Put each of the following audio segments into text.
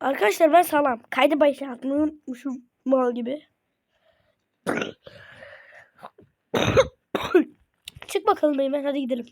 Arkadaşlar ben salam. Kaydı başlatmayı unutmuşum mal gibi. Çık bakalım Eymen hadi gidelim.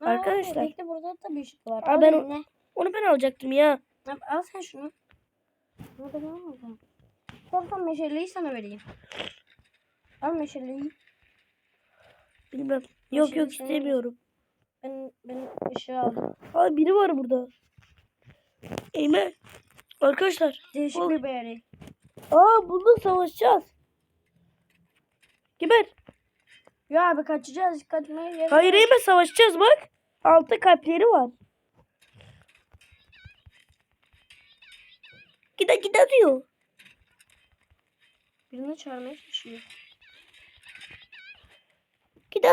Aa, Arkadaşlar. Bekle burada da bir ışık var. Aa, ben- eline. Onu ben alacaktım ya. Al, al sen şunu. Bunu ben almadım. Korkan meşaleyi sana vereyim. Al meşaleyi. Bilmem. Yok yok senin- istemiyorum. Ben, ben ışığı aldım. Aa biri var burada. Eymen. Arkadaşlar. Değişik Ol- bir beri. Aa burada savaşacağız. Geber. Ya abi kaçacağız. Kaçmaya gerek Hayır. Eymen savaşacağız bak. Altta kalpleri var. Gide gide diyor. Birini çağırmaya çalışıyor. Gide.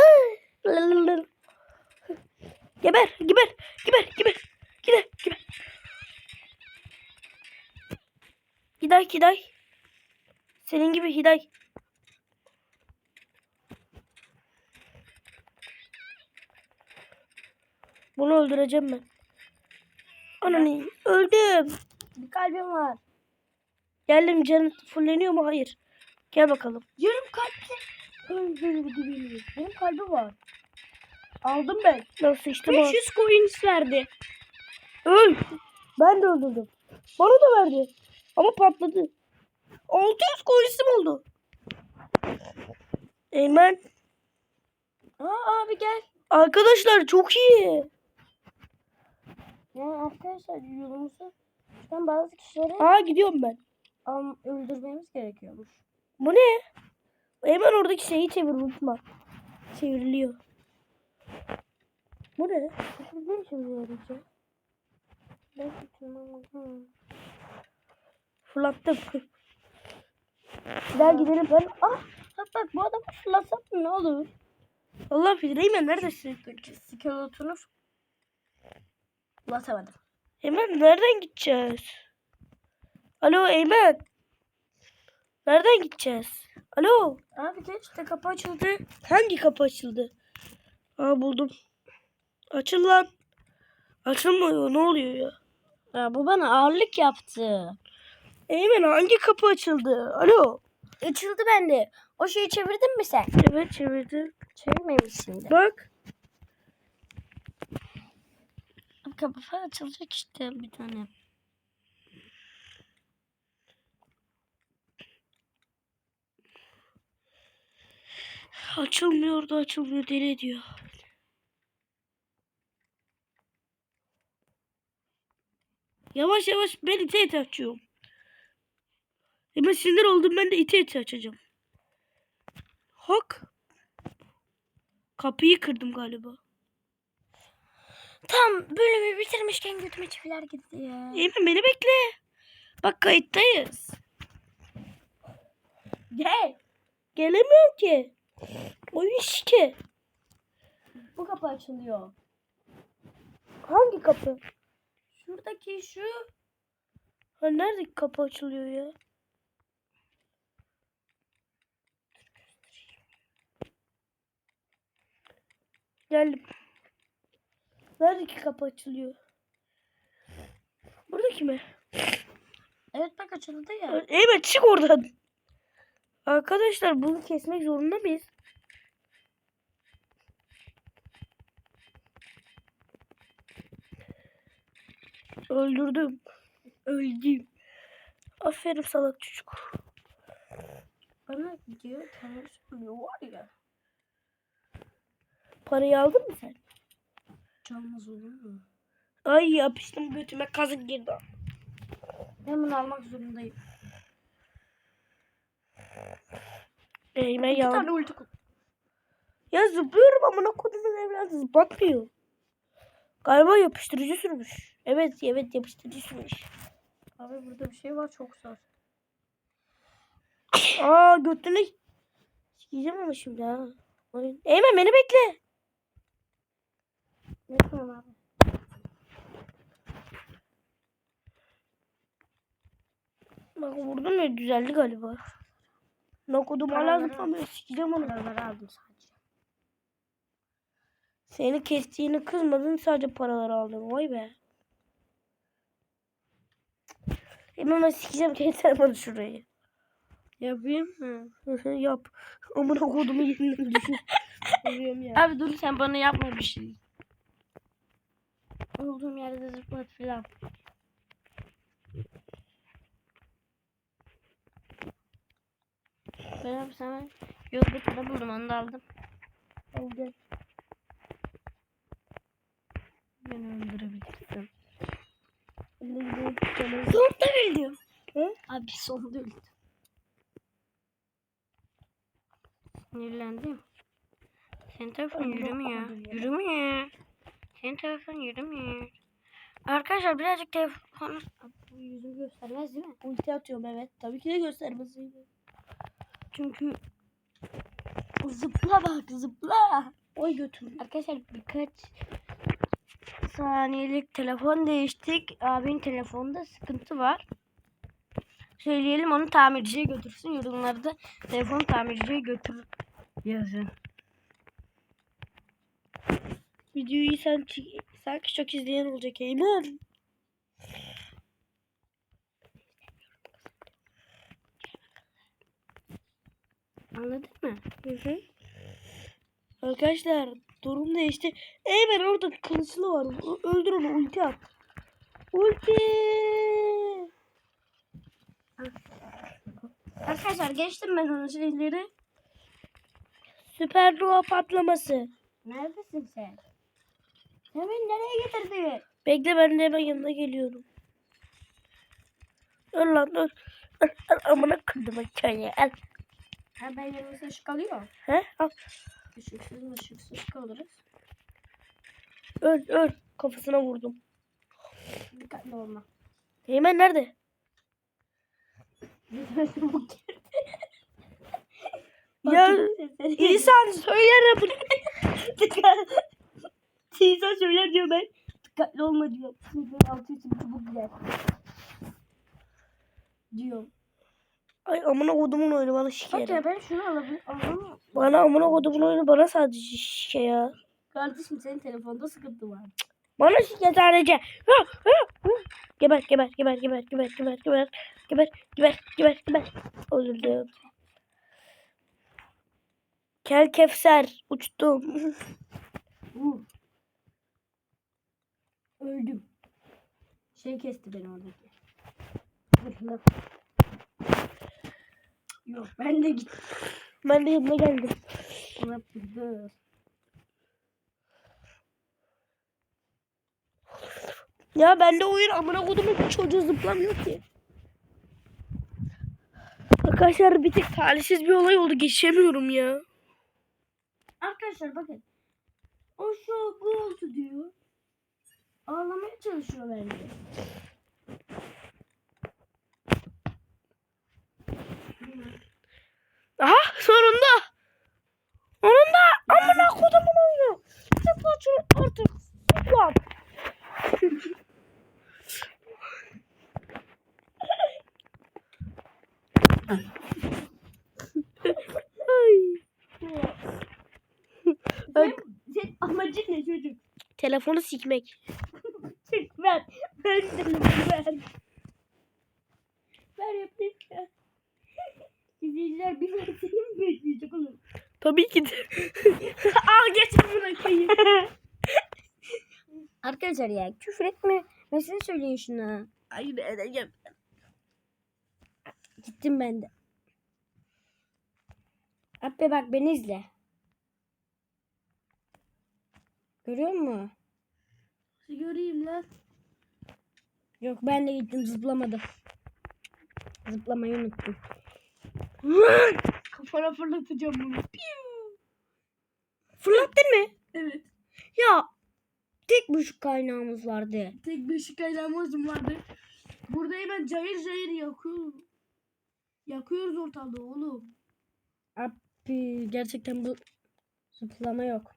Geber, geber, geber, geber. Hiday, Hiday. Senin gibi Hiday. Bunu öldüreceğim ben. Ananı öldüm. Bir kalbim var. Geldim canım fulleniyor mu? Hayır. Gel bakalım. Yarım beni. Benim kalbi var. Aldım ben. Nasıl işte bu? 500 coins verdi. Öl. Ben de öldürdüm. Bana da verdi. Ama patladı. 600 coins'im oldu. Eymen. Aa abi gel. Arkadaşlar çok iyi. Yani arkadaşlar yolumuzu şuradan bazı kişileri Aa gidiyorum ben. am, öldürmemiz gerekiyormuş. Bu ne? Eymen oradaki şeyi çevir unutma. Çevriliyor. Bu ne? Ne işimize yarayacak? Ben tutmam. Fırlattım. Gel gidelim ben. Ah Bak bak bu adamı fırlatsam ne olur? Allah bilir Eymen neredesin? Skeletonu fırlatamadım. Eymen nereden gideceğiz? Alo Eymen. Nereden gideceğiz? Alo. Abi geç işte kapı açıldı. Hangi kapı açıldı? Aa buldum. Açıl lan. Açılmıyor. Ne oluyor ya? Ya bu bana ağırlık yaptı. Eymen hangi kapı açıldı? Alo. Açıldı bende. O şeyi çevirdin mi sen? Evet çevirdim. Çevirmemişsin de. Bak. Kapı falan açılacak işte bir tane. Açılmıyor da açılmıyor. Deli ediyor. Yavaş yavaş ben ite ite açıyorum. Hemen sinir oldum ben de ite ite açacağım. Hak. Kapıyı kırdım galiba. Tam bölümü bitirmişken götüme çiviler gitti ya. Eymen beni bekle. Bak kayıttayız. Gel. Gelemiyorum ki. Oyun şike. Bu kapı açılıyor. Hangi kapı? Şuradaki şu. Ha nerede kapı açılıyor ya? Geldim. Neredeki kapı açılıyor? Buradaki mi? Evet bak açıldı ya. Evet çık oradan. Arkadaşlar bunu kesmek zorunda mıyız? Öldürdüm. Öldüm. Aferin salak çocuk. Bana diyor kendi söylüyor var ya. Parayı aldın mı sen? Çalmaz olur mu? Ay yapıştım götüme kazık girdi. Ben bunu almak zorundayım. Eğme ya. tane ulti kut. Ya zıplıyorum amına kodumun evladı zıplatmıyor. Galiba yapıştırıcı sürmüş. Evet evet yapıştırıcı sürmüş. Abi burada bir şey var çok zor. Aa götüne sikeceğim ama şimdi ha. Eymen beni bekle. Tamam abi. Bak vurdum ya düzeldi galiba. Nakodum hala zıplamıyor. Sikeceğim onu. Paraları aldım sadece. Seni kestiğini kızmadın sadece paraları aldın. Vay be. Hemen ben sikeceğim kendi telefonu şurayı. Yapayım mı? Yap. Amına kodumu yeniden düşün. Abi dur sen bana yapma bir şey. Olduğum yerde zıplat filan. Ben abi sana yolda para buldum onu da aldım. Al gel. Beni öldürebilirsin. Sonunda öldüm. He? Abi sonunda öldüm. Sinirlendim. Senin telefon Allah yürümüyor. Yürümüyor. Senin telefon yürümüyor. Arkadaşlar birazcık telefonu... Yüzümü göstermez değil mi? Ulti atıyorum evet. Tabii ki de göstermesiydi. Çünkü zıpla bak zıpla. Oy götüm. Arkadaşlar birkaç saniyelik telefon değiştik. Abinin telefonda sıkıntı var. Söyleyelim onu tamirciye götürsün. Yorumlarda telefon tamirciye götür yazın. Videoyu sen sanki çok izleyen olacak Eymen. Anladın mı? Hı hı. Arkadaşlar durum değişti. Eymen orada kılıçlı var. Öldür onu ulti at. Ulti. Arkadaşlar geçtim ben onun şeyleri. Süpernova patlaması. Neredesin sen? Beni nereye getirdin? Bekle ben de hemen yanına geliyorum. Dur lan dur. Al, al, Amına kırdım hikaye. Al. Ha ben yanımızda ışık alıyor. He? Al. Işıksız ışıksız kalırız. Öl öl. Kafasına vurdum. Dikkatli olma. Eymen nerede? Ya insan söyler bunu. İnsan söyler diyor ben. dikkatli olma diyor. Çünkü altı için çabuk gider. Diyor. Ay amına kodumun oyunu bana şike Bak ya. ben şunu alabilir alamam. Bana amına kodumun oyunu bana sadece şike ya. Kardeşim senin telefonda sıkıntı var. Bana şike sadece. Geber geber geber geber geber geber geber geber geber geber geber. Öldürdüm. Kel kefser uçtum. Öldüm. Şey kesti beni oradaki. Yok ben de gittim. ben de yanına geldim. Ya bende oyun amına kodumun çocuğu zıplamıyor ki. Arkadaşlar bir tek talihsiz bir olay oldu. Geçemiyorum ya. Arkadaşlar bakın. O şu bu oldu diyor. Ağlamaya çalışıyor bence. Aha sonunda. Sonunda amına kodumun oyunu. Zıpla şu artık. Zıpla. Ay. Sen, senin amacın ne çocuk? Telefonu sikmek. Ver. Ver telefonu ver. Ver yapayım ya. İzleyiciler bir verseni mi bekleyecek oğlum? Tabii ki de. Al geç amına koyayım. Arkadaşlar ya küfür etme. Mesela söyleyin şuna. Hayır edeceğim. Gittim ben de. Abi bak beni izle. Görüyor musun? Göreyim lan. Yok ben de gittim zıplamadım. Zıplamayı unuttum. Kafana fırlatacağım bunu. Fırlattın mı? Evet. Ya tek buçuk kaynağımız vardı. Tek beşik kaynağımız vardı. Burada hemen cayır cayır yakıyor. Yakıyoruz ortalığı oğlum. Abi gerçekten bu zıplama yok.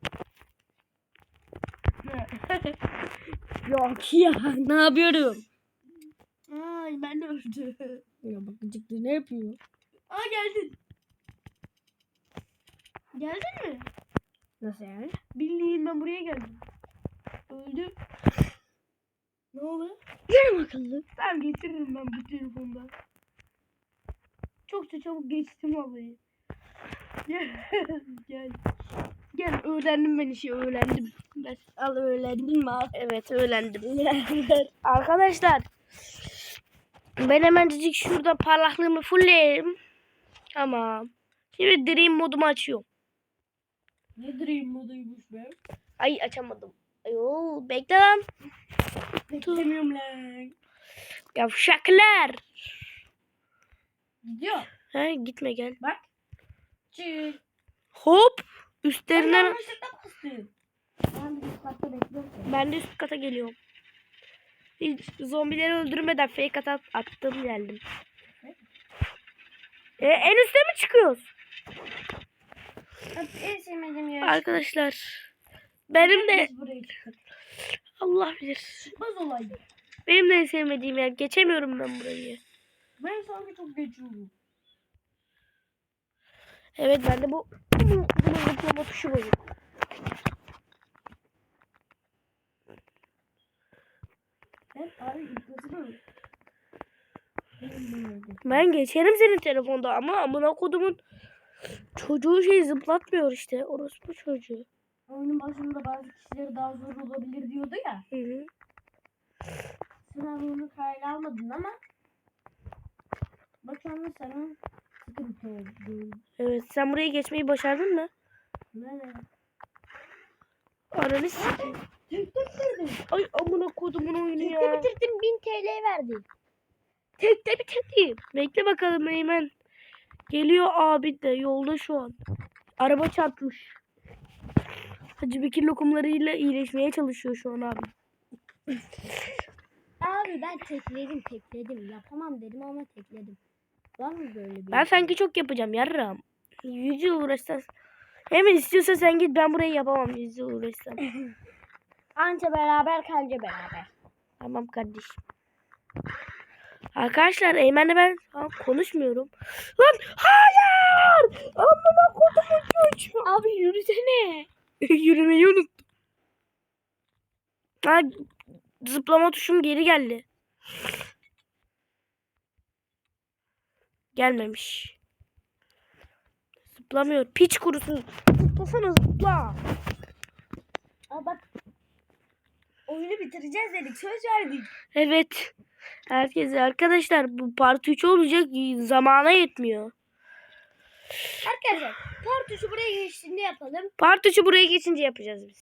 Yok ya ne yapıyorum? Ay ben öldü. Ya bak gıcıklığı ne yapıyor? Aa geldin. Geldin mi? Nasıl yani? Bildiğin ben buraya geldim. Öldüm. Ne oluyor? Yarım akıllı. Ben getiririm ben bu telefonda. Çok da çabuk geçtim alayı. Gel. Gel. Gel öğrendim ben işi öğrendim. Ben Al öğrendin mi. Evet öğrendim. Arkadaşlar ben hemencik şurada parlaklığımı fullleyeyim. Tamam. Şimdi Dream modumu açıyorum. ne dream moduymuş be? Ay açamadım. Ayo bekle lan. Beklemiyorum lan. Yavşaklar. Gidiyor. He gitme gel. Bak. Çık. Hop. Üstlerinden. Ben ben de üst kata geliyorum. Hiç zombileri öldürmeden fake at attım geldim. E, en üste mi çıkıyoruz? Arkadaşlar benim de. Allah bilir. Çıkmaz olaydı. Benim de en sevmediğim yer. Geçemiyorum ben burayı. Ben sanki çok geçiyorum. Evet ben de bu bunun zıplama tuşu bozuk. Ben abi geçerim senin telefonda ama amına kodumun çocuğu şey zıplatmıyor işte. Orası bu çocuğu. Oyunun başında bazı kişileri daha zor olabilir diyordu ya. Hı hı. Sen onu kayla almadın ama bak şu senin sıkıntı oldu. Evet sen burayı geçmeyi başardın mı? Ne? Ananı sikeyim. Ay amına kodumun oyunu Tekte ya. bitirdin 1000 TL verdin. Tekte bitirdim. Bekle bakalım Eymen. Geliyor abi de yolda şu an. Araba çarpmış. Hacı Bekir lokumlarıyla iyileşmeye çalışıyor şu an abi. Abi ben tekledim tekledim. Yapamam dedim ama tekledim. Var mı böyle bir? Ben sanki çok yapacağım yarram. Yüz yıl uğraşsan. Hemen istiyorsan sen git ben burayı yapamam yüz yıl uğraşsam. Anca beraber kanca beraber. tamam kardeşim. Arkadaşlar Eymen'le ben konuşmuyorum. Lan hayır! Amına kodumun çocuğu. Abi yürüsene. Yürümeyi unuttum. Ha, zıplama tuşum geri geldi. Gelmemiş. Zıplamıyor. Piç kurusun. Zıplasana zıpla. Aa bak. Oyunu bitireceğiz dedik. Söz verdik. Evet. Herkese arkadaşlar bu part 3 olacak. Zamana yetmiyor. Arkadaşlar part 3'ü buraya geçtiğinde yapalım. Part 3'ü buraya geçince yapacağız biz.